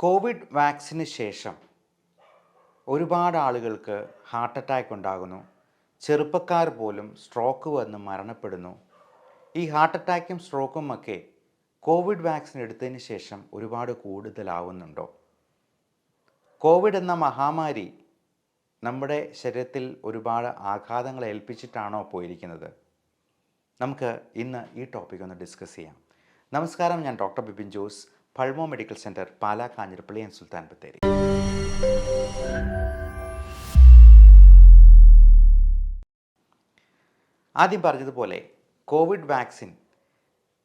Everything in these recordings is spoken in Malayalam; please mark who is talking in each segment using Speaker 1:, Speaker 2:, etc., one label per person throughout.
Speaker 1: കോവിഡ് വാക്സിന് ശേഷം ഒരുപാട് ആളുകൾക്ക് ഹാർട്ട് അറ്റാക്ക് ഉണ്ടാകുന്നു. ചെറുപ്പക്കാർ പോലും സ്ട്രോക്ക് വന്ന് മരണപ്പെടുന്നു. ഈ ഹാർട്ട് അറ്റാക്കും സ്ട്രോക്കും ഒക്കെ കോവിഡ് വാക്സിൻ എടുത്തതിന് ശേഷം ഒരുപാട് കൂടുതലാവുന്നുണ്ടോ? കോവിഡ് എന്ന മഹാമാരി നമ്മുടെ ശരീരത്തിൽ ഒരുപാട് ആഘാതങ്ങൾ ഏൽപ്പിച്ചിട്ടാണോ പോയിരിക്കുന്നത്? നമുക്ക് ഇന്ന് ഈ ടോപ്പിക് ഒന്ന് ഡിസ്കസ് ചെയ്യാം. നമസ്കാരം ഞാൻ doctor Bipin Jose. Pulmo medical centre Pala Kanjirappally and Sultan Bathery. ആദ്യം പറഞ്ഞതുപോലെ കോവിഡ് വാക്സിൻ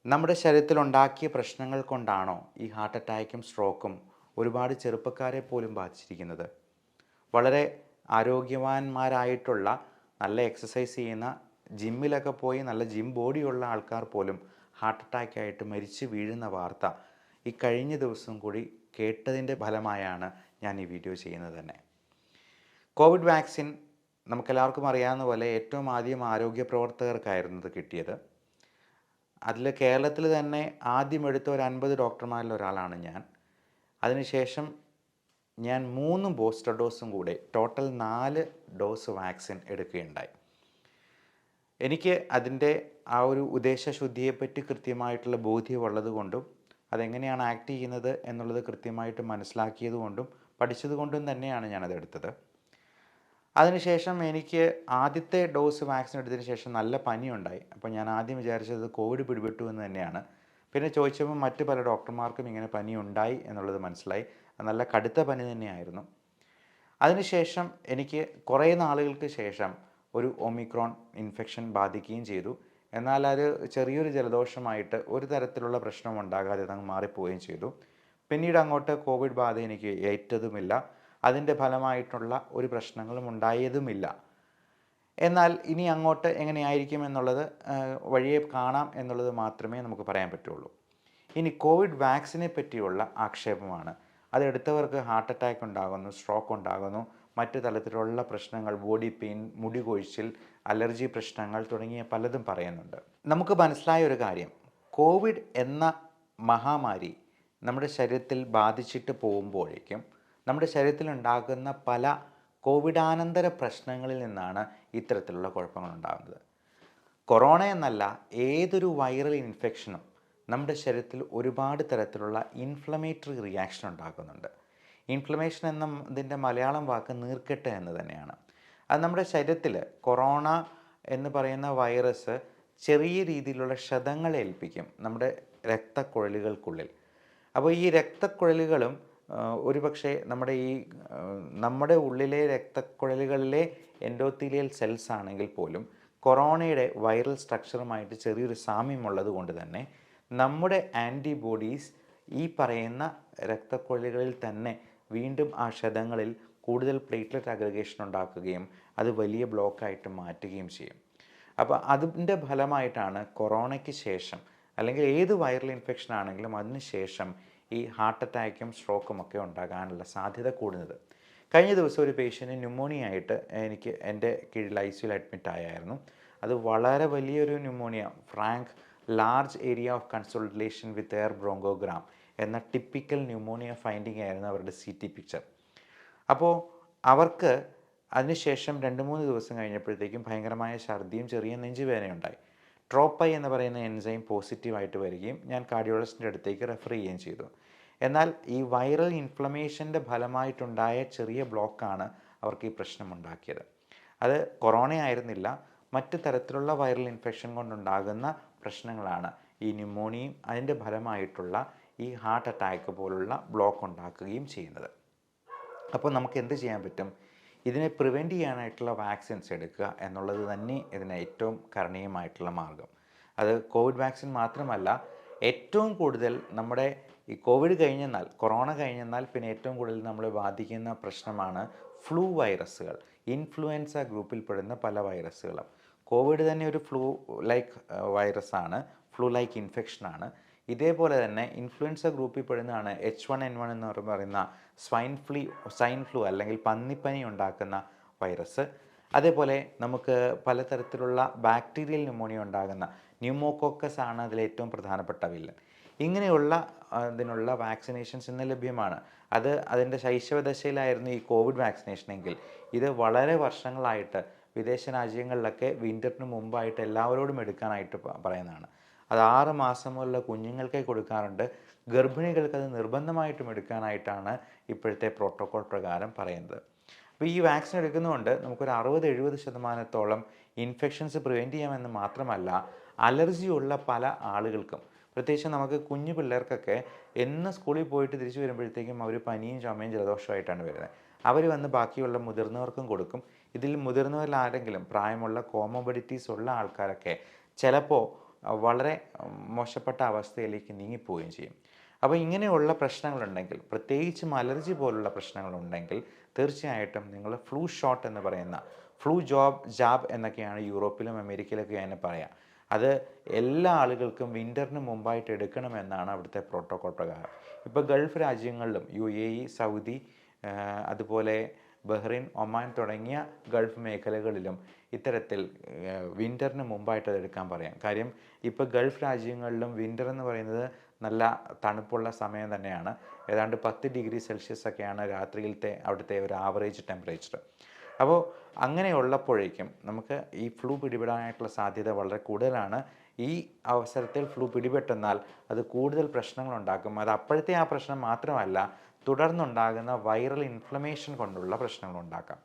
Speaker 1: നമ്മുടെ ശരീരത്തിൽ ഉണ്ടാക്കിയ പ്രശ്നങ്ങൾ കൊണ്ടാണോ ഈ ഹാർട്ട് അറ്റാക്കും സ്ട്രോക്കും ഒരുപാട് ചെറുപ്പക്കാരെ പോലും ബാധിച്ചിരിക്കുന്നത്? വളരെ ആരോഗ്യവാന്മാരായിട്ടുള്ള നല്ല എക്സസൈസ് ചെയ്യുന്ന ജിമ്മിലൊക്കെ പോയി നല്ല ജിം ബോഡിയുള്ള ആൾക്കാർ പോലും ഹാർട്ട് അറ്റാക്കായിട്ട് മരിച്ചു വീഴുന്ന വാർത്ത ഈ കഴിഞ്ഞ ദിവസം കൂടി കേട്ടതിന്റെ ഫലമായാണ് ഞാൻ ഈ വീഡിയോ ചെയ്യുന്നത് തന്നെ. കോവിഡ് വാക്സിൻ നമുക്കെല്ലാവർക്കും അറിയാവുന്ന പോലെ ഏറ്റവും ആദ്യം ആരോഗ്യ പ്രവർത്തകർക്കായിരുന്നു ഇത് കിട്ടിയത്. അതിൽ കേരളത്തിൽ തന്നെ ആദ്യം എടുത്ത ഒരു അൻപത് ഡോക്ടർമാരിൽ ഒരാളാണ് ഞാൻ. അതിനുശേഷം ഞാൻ മൂന്ന് ബൂസ്റ്റർ ഡോസും കൂടെ ടോട്ടൽ നാല് ഡോസ് വാക്സിൻ എടുക്കുകയുണ്ടായി. എനിക്ക് അതിന്റെ ആ ഒരു ഉദ്ദേശശുദ്ധിയെപ്പറ്റി കൃത്യമായിട്ടുള്ള ബോധ്യമുള്ളത് കൊണ്ടും അതെങ്ങനെയാണ് ആക്ട് ചെയ്യുന്നത് എന്നുള്ളത് കൃത്യമായിട്ട് മനസ്സിലാക്കിയതുകൊണ്ടും പഠിച്ചതുകൊണ്ടും പഠിച്ചത് കൊണ്ടും തന്നെയാണ് ഞാനത് എടുത്തത്. അതിനുശേഷം എനിക്ക് ആദ്യത്തെ ഡോസ് വാക്സിൻ എടുത്തതിന് ശേഷം നല്ല പനിയുണ്ടായി. അപ്പോൾ ഞാൻ ആദ്യം വിചാരിച്ചത് കോവിഡ് പിടിപെട്ടു എന്ന് തന്നെയാണ്. പിന്നെ ചോദിച്ചപ്പോൾ മറ്റ് പല ഡോക്ടർമാർക്കും ഇങ്ങനെ പനി ഉണ്ടായി എന്നുള്ളത് മനസ്സിലായി. നല്ല കടുത്ത പനി തന്നെയായിരുന്നു. അതിനുശേഷം എനിക്ക് കുറേ നാളുകൾക്ക് ശേഷം ഒരു ഒമിക്രോൺ ഇൻഫെക്ഷൻ ബാധിക്കുകയും ചെയ്തു. എന്നാൽ അത് ചെറിയൊരു ജലദോഷമായിട്ട് ഒരു തരത്തിലുള്ള പ്രശ്നം ഉണ്ടാകാതെ അതങ്ങ് മാറിപ്പോവുകയും ചെയ്തു. പിന്നീട് അങ്ങോട്ട് കോവിഡ് ബാധ എനിക്ക് ഏറ്റതുമില്ല. അതിന്റെ ഫലമായിട്ടുള്ള ഒരു പ്രശ്നങ്ങളും ഉണ്ടായതുമില്ല. എന്നാൽ ഇനി അങ്ങോട്ട് എങ്ങനെയായിരിക്കും എന്നുള്ളത് വഴിയെ കാണാം എന്നുള്ളത് മാത്രമേ നമുക്ക് പറയാൻ പറ്റുള്ളൂ. ഇനി കോവിഡ് വാക്സിനെ പറ്റിയുള്ള ആക്ഷേപമാണ്. അതെടുത്തവർക്ക് ഹാർട്ട് അറ്റാക്ക് ഉണ്ടാകുന്നു സ്ട്രോക്ക് ഉണ്ടാകുന്നു മറ്റു തലത്തിലുള്ള പ്രശ്നങ്ങൾ ബോഡി പെയിൻ മുടി കൊഴിച്ചിൽ അലർജി പ്രശ്നങ്ങൾ തുടങ്ങിയ പലതും പറയുന്നുണ്ട്. നമുക്ക് മനസ്സിലായ ഒരു കാര്യം കോവിഡ് എന്ന മഹാമാരി നമ്മുടെ ശരീരത്തിൽ ബാധിച്ചിട്ട് പോകുമ്പോഴേക്കും നമ്മുടെ ശരീരത്തിൽ ഉണ്ടാകുന്ന പല കോവിഡാനന്തര പ്രശ്നങ്ങളിൽ നിന്നാണ് ഇത്തരത്തിലുള്ള കുഴപ്പങ്ങൾ ഉണ്ടാകുന്നത്. കൊറോണ എന്നല്ല ഏതൊരു വൈറൽ ഇൻഫെക്ഷനും നമ്മുടെ ശരീരത്തിൽ ഒരുപാട് തരത്തിലുള്ള ഇൻഫ്ലമേറ്ററി റിയാക്ഷൻ ഉണ്ടാക്കുന്നുണ്ട്. ഇൻഫ്ലമേഷൻ എന്ന ഇതിന്റെ മലയാളം വാക്ക് നീർക്കെട്ട് എന്ന് തന്നെയാണ്. അത് നമ്മുടെ ശരീരത്തിൽ കൊറോണ എന്ന് പറയുന്ന വൈറസ് ചെറിയ രീതിയിലുള്ള ക്ഷതങ്ങൾ ഏൽപ്പിക്കും നമ്മുടെ രക്തക്കുഴലുകൾക്കുള്ളിൽ. അപ്പോൾ ഈ രക്തക്കുഴലുകളും ഒരുപക്ഷെ നമ്മുടെ ഈ നമ്മുടെ ഉള്ളിലെ രക്തക്കുഴലുകളിലെ എൻഡോത്തീലിയൽ സെൽസ് ആണെങ്കിൽ പോലും കൊറോണയുടെ വൈറൽ സ്ട്രക്ചറുമായിട്ട് ചെറിയൊരു സാമ്യമുള്ളത് കൊണ്ട് തന്നെ നമ്മുടെ ആന്റിബോഡീസ് ഈ പറയുന്ന രക്തക്കുഴലുകളിൽ തന്നെ വീണ്ടും ആ ക്ഷതങ്ങളിൽ കൂടുതൽ പ്ലേറ്റ്ലെറ്റ് അഗ്രഗേഷൻ ഉണ്ടാക്കുകയും അത് വലിയ ബ്ലോക്കായിട്ട് മാറ്റുകയും ചെയ്യും. അപ്പോൾ അതിന്റെ ഫലമായിട്ടാണ് കൊറോണയ്ക്ക് ശേഷം അല്ലെങ്കിൽ ഏത് വൈറൽ ഇൻഫെക്ഷൻ ആണെങ്കിലും അതിന് ശേഷം ഈ ഹാർട്ട് അറ്റാക്കും സ്ട്രോക്കും ഒക്കെ ഉണ്ടാകാനുള്ള സാധ്യത കൂടുന്നത്. കഴിഞ്ഞ ദിവസം ഒരു പേഷ്യന്റ് ന്യൂമോണിയ ആയിട്ട് എനിക്ക് എന്റെ കീഴിൽ ഐ സിയിൽ അഡ്മിറ്റ് ആയായിരുന്നു. അത് വളരെ വലിയൊരു pneumonia frank large area of consolidation with air bronchogram എന്ന ടിപ്പിക്കൽ ന്യൂമോണിയ ഫൈൻഡിങ് ആയിരുന്നു അവരുടെ സി ടി പിക്ചർ അപ്പോൾ അവർക്ക് അതിനുശേഷം രണ്ട് മൂന്ന് ദിവസം കഴിഞ്ഞപ്പോഴത്തേക്കും ഭയങ്കരമായ ഛർദിയും ചെറിയ നെഞ്ചുവേദനയുണ്ടായി. ട്രോപ്പൈ എന്ന് പറയുന്ന എൻസൈം പോസിറ്റീവായിട്ട് വരികയും ഞാൻ കാർഡിയോളജിസ്റ്റിന്റെ അടുത്തേക്ക് റെഫർ ചെയ്യുകയും ചെയ്തു. എന്നാൽ ഈ വൈറൽ ഇൻഫ്ലമേഷന്റെ ഫലമായിട്ടുണ്ടായ ചെറിയ ബ്ലോക്കാണ് അവർക്ക് ഈ പ്രശ്നം ഉണ്ടാക്കിയത്. അത് കൊറോണ ആയിരുന്നില്ല മറ്റ് തരത്തിലുള്ള വൈറൽ ഇൻഫെക്ഷൻ കൊണ്ടുണ്ടാകുന്ന പ്രശ്നങ്ങളാണ് ഈ ന്യൂമോണിയയും അതിന്റെ ഫലമായിട്ടുള്ള ഈ ഹാർട്ട് അറ്റാക്ക് പോലുള്ള ബ്ലോക്ക് ഉണ്ടാക്കുകയും ചെയ്യുന്നത്. അപ്പോൾ നമുക്ക് എന്ത് ചെയ്യാൻ പറ്റും? ഇതിനെ പ്രിവെന്റ് ചെയ്യാനായിട്ടുള്ള വാക്സിൻസ് എടുക്കുക എന്നുള്ളത് തന്നെ ഇതിന് ഏറ്റവും കരണീയമായിട്ടുള്ള മാർഗം. അത് കോവിഡ് വാക്സിൻ മാത്രമല്ല ഏറ്റവും കൂടുതൽ നമ്മുടെ ഈ കോവിഡ് കഴിഞ്ഞെന്നാൽ കൊറോണ കഴിഞ്ഞെന്നാൽ പിന്നെ ഏറ്റവും കൂടുതൽ നമ്മളെ ബാധിക്കുന്ന പ്രശ്നമാണ് ഫ്ലൂ വൈറസുകൾ ഇൻഫ്ലുവൻസ ഗ്രൂപ്പിൽപ്പെടുന്ന പല വൈറസുകളും കോവിഡ് തന്നെ ഒരു ഫ്ലൂ ലൈക്ക് വൈറസാണ് ഫ്ലൂ ലൈക്ക് ഇൻഫെക്ഷനാണ് ഇതേപോലെ തന്നെ ഇൻഫ്ലുവൻസ ഗ്രൂപ്പിൽ പെടുന്നതാണ് എച്ച് വൺ എൻ വൺ എന്ന് പറയുന്ന സ്വൈൻ ഫ്ലൂ സ്വൈൻ ഫ്ലൂ അല്ലെങ്കിൽ പന്നിപ്പനി ഉണ്ടാക്കുന്ന വൈറസ് അതേപോലെ നമുക്ക് പലതരത്തിലുള്ള ബാക്ടീരിയൽ ന്യൂമോണിയ ഉണ്ടാകുന്ന ന്യൂമോകോക്കസ് ആണ് അതിൽ ഏറ്റവും പ്രധാനപ്പെട്ട വില്ലൻ ഇങ്ങനെയുള്ള അതിനുള്ള വാക്സിനേഷൻസ് ഇന്ന് ലഭ്യമാണ്. അത് അതിന്റെ ശൈശവദശയിലായിരുന്നു ഈ കോവിഡ് വാക്സിനേഷൻ എങ്കിൽ. ഇത് വളരെ വർഷങ്ങളായിട്ട് വിദേശ രാജ്യങ്ങളിലൊക്കെ വിന്ററിന് മുമ്പായിട്ട് എല്ലാവരോടും എടുക്കാനായിട്ട് പറയുന്നതാണ്. അത് ആറ് മാസം മുതലുള്ള കുഞ്ഞുങ്ങൾക്കേ കൊടുക്കാറുണ്ട്. ഗർഭിണികൾക്ക് അത് നിർബന്ധമായിട്ടും എടുക്കാനായിട്ടാണ് ഇപ്പോഴത്തെ പ്രോട്ടോകോൾ പ്രകാരം പറയുന്നത്. അപ്പോൾ ഈ വാക്സിൻ എടുക്കുന്നതുകൊണ്ട് നമുക്കൊരു അറുപത് എഴുപത് ശതമാനത്തോളം ഇൻഫെക്ഷൻസ് പ്രിവെന്റ് ചെയ്യാമെന്ന് മാത്രമല്ല അലർജിയുള്ള പല ആളുകൾക്കും പ്രത്യേകിച്ച് നമുക്ക് കുഞ്ഞു പിള്ളേർക്കൊക്കെ എന്ന് സ്കൂളിൽ പോയിട്ട് തിരിച്ചു വരുമ്പോഴത്തേക്കും അവർ പനിയും ചുമയും ജലദോഷമായിട്ടാണ് വരുന്നത്. അവർ വന്ന് ബാക്കിയുള്ള മുതിർന്നവർക്കും കൊടുക്കും. ഇതിൽ മുതിർന്നവരിൽ ആരെങ്കിലും പ്രായമുള്ള കോമോബിഡിറ്റീസ് ഉള്ള ആൾക്കാരൊക്കെ ചിലപ്പോൾ വളരെ മോശപ്പെട്ട അവസ്ഥയിലേക്ക് നീങ്ങിപ്പോവുകയും ചെയ്യും. അപ്പോൾ ഇങ്ങനെയുള്ള പ്രശ്നങ്ങളുണ്ടെങ്കിൽ പ്രത്യേകിച്ചും അലർജി പോലുള്ള പ്രശ്നങ്ങളുണ്ടെങ്കിൽ തീർച്ചയായിട്ടും നിങ്ങൾ ഫ്ലൂ ഷോട്ട് എന്ന് പറയുന്ന ഫ്ലൂ ജോബ് ജാബ് എന്നൊക്കെയാണ് യൂറോപ്പിലും അമേരിക്കയിലൊക്കെ അതിനെ പറയാം. അത് എല്ലാ ആളുകൾക്കും വിന്ററിന് മുമ്പായിട്ട് എടുക്കണമെന്നാണ് അവിടുത്തെ പ്രോട്ടോകോൾ പ്രകാരം. ഇപ്പോൾ ഗൾഫ് രാജ്യങ്ങളിലും യു എ ഇ സൗദി അതുപോലെ ബഹ്റൈൻ ഒമാൻ തുടങ്ങിയ ഗൾഫ് മേഖലകളിലും ഇത്തരത്തിൽ വിന്ററിന് മുമ്പായിട്ട് അത് എടുക്കാൻ പറയാം. കാര്യം ഇപ്പോൾ ഗൾഫ് രാജ്യങ്ങളിലും വിന്റർ എന്ന് പറയുന്നത് നല്ല തണുപ്പുള്ള സമയം തന്നെയാണ്. ഏതാണ്ട് പത്ത് ഡിഗ്രി സെൽഷ്യസ് ഒക്കെയാണ് രാത്രിയിലത്തെ അവിടുത്തെ ഒരു ആവറേജ് ടെമ്പറേച്ചർ അപ്പോൾ അങ്ങനെയുള്ളപ്പോഴേക്കും നമുക്ക് ഈ ഫ്ലൂ പിടിപെടാനായിട്ടുള്ള സാധ്യത വളരെ കൂടുതലാണ്. ഈ അവസരത്തിൽ ഫ്ലൂ പിടിപെട്ടെന്നാൽ അത് കൂടുതൽ പ്രശ്നങ്ങൾ ഉണ്ടാക്കും. അത് അപ്പോഴത്തെ ആ പ്രശ്നം മാത്രമല്ല തുടർന്നുണ്ടാകുന്ന വൈറൽ ഇൻഫ്ലമേഷൻ കൊണ്ടുള്ള പ്രശ്നങ്ങൾ ഉണ്ടാക്കാം.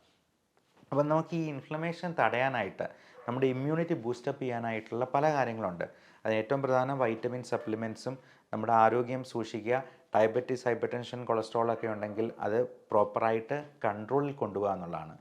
Speaker 1: അപ്പം നമുക്ക് ഈ ഇൻഫ്ലമേഷൻ തടയാനായിട്ട് നമ്മുടെ ഇമ്മ്യൂണിറ്റി ബൂസ്റ്റപ്പ് ചെയ്യാനായിട്ടുള്ള പല കാര്യങ്ങളുണ്ട്. അതിന് ഏറ്റവും പ്രധാനം വൈറ്റമിൻ സപ്ലിമെന്റ്സും നമ്മുടെ ആരോഗ്യം സൂക്ഷിക്കുക ഡയബറ്റീസ് ഹൈപ്പർ ടെൻഷൻ കൊളസ്ട്രോൾ ഒക്കെ ഉണ്ടെങ്കിൽ അത് പ്രോപ്പറായിട്ട് കൺട്രോളിൽ കൊണ്ടുപോകുക എന്നുള്ളതാണ്.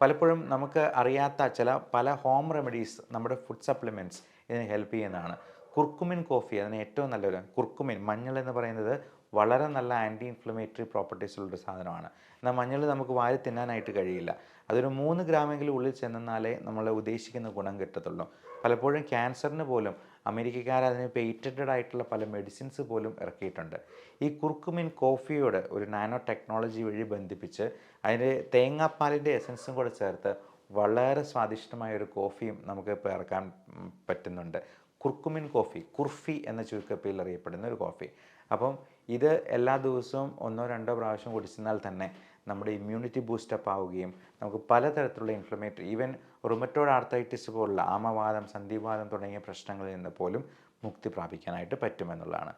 Speaker 1: പലപ്പോഴും നമുക്ക് അറിയാത്ത ചില പല ഹോം റെമഡീസ് നമ്മുടെ ഫുഡ് സപ്ലിമെന്റ്സ് ഇതിന് ഹെൽപ്പ് ചെയ്യുന്നതാണ്. കുർക്കുമിൻ കോഫി അതിന് ഏറ്റവും നല്ലൊരു കുർക്കുമിൻ മഞ്ഞൾ എന്ന് പറയുന്നത് വളരെ നല്ല ആന്റി ഇൻഫ്ലമേറ്ററി പ്രോപ്പർട്ടീസ് ഉള്ളൊരു സാധനമാണ്. എന്നാൽ മഞ്ഞൾ നമുക്ക് വാരി തിന്നാനായിട്ട് കഴിയില്ല. അതൊരു മൂന്ന് ഗ്രാമെങ്കിലും ഉള്ളിൽ ചെന്നാലേ നമ്മൾ ഉദ്ദേശിക്കുന്ന ഗുണം കിട്ടത്തുള്ളൂ. പലപ്പോഴും ക്യാൻസറിന് പോലും അമേരിക്കക്കാർ അതിന് പേറ്റന്റഡ് ആയിട്ടുള്ള പല മെഡിസിൻസ് പോലും ഇറക്കിയിട്ടുണ്ട്. ഈ കുർക്കുമിൻ കോഫിയോട് ഒരു നാനോ ടെക്നോളജി വഴി ബന്ധിപ്പിച്ച് അതിന്റെ തേങ്ങാപ്പാലിന്റെ എസൻസും കൂടെ ചേർത്ത് വളരെ സ്വാദിഷ്ടമായ ഒരു കോഫിയും നമുക്ക് ഇപ്പോൾ ഇറക്കാൻ പറ്റുന്നുണ്ട്. കുർക്കുമിൻ കോഫി കുർഫി എന്ന ചുരുക്കപ്പേരിൽ അറിയപ്പെടുന്ന ഒരു കോഫി. അപ്പം ഇത് എല്ലാ ദിവസവും ഒന്നോ രണ്ടോ പ്രാവശ്യം കുടിച്ചെന്നാൽ തന്നെ നമ്മുടെ ഇമ്മ്യൂണിറ്റി ബൂസ്റ്റപ്പ് ആവുകയും നമുക്ക് പലതരത്തിലുള്ള ഇൻഫ്ലമേറ്ററി ഈവൻ റുമറ്റോഡ് ആർത്തൈറ്റിസ് പോലുള്ള ആമവാദം സന്ധിവാദം തുടങ്ങിയ പ്രശ്നങ്ങളിൽ നിന്ന് പോലും മുക്തി പ്രാപിക്കാനായിട്ട് പറ്റുമെന്നുള്ളതാണ്.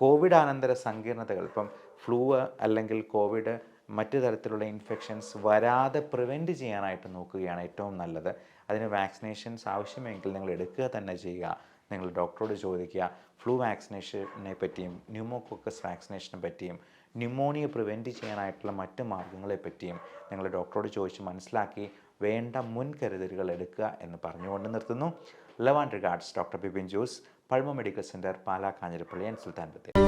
Speaker 1: കോവിഡ് അനന്തര സങ്കീർണതകൾ ഇപ്പം ഫ്ലൂ അല്ലെങ്കിൽ കോവിഡ് മറ്റു തരത്തിലുള്ള ഇൻഫെക്ഷൻസ് വരാതെ പ്രിവെന്റ് ചെയ്യാനായിട്ട് നോക്കുകയാണ് ഏറ്റവും നല്ലത്. അതിന് വാക്സിനേഷൻസ് ആവശ്യമെങ്കിൽ നിങ്ങൾ എടുക്കുക തന്നെ ചെയ്യുക. നിങ്ങൾ ഡോക്ടറോട് ചോദിക്കുക ഫ്ലൂ വാക്സിനേഷനെ പറ്റിയും ന്യൂമോകോക്കസ് വാക്സിനേഷനെ പറ്റിയും ന്യൂമോണിയ പ്രിവെന്റ് ചെയ്യാനായിട്ടുള്ള മറ്റ് മാർഗങ്ങളെ പറ്റിയും നിങ്ങൾ ഡോക്ടറോട് ചോദിച്ച് മനസ്സിലാക്കി വേണ്ട മുൻകരുതലുകൾ എടുക്കുക എന്ന് പറഞ്ഞുകൊണ്ട് നിർത്തുന്നു. Love and regards doctor Bipin Jose Pazhama medical centre Pala Kanjirappally and Sultan Bathery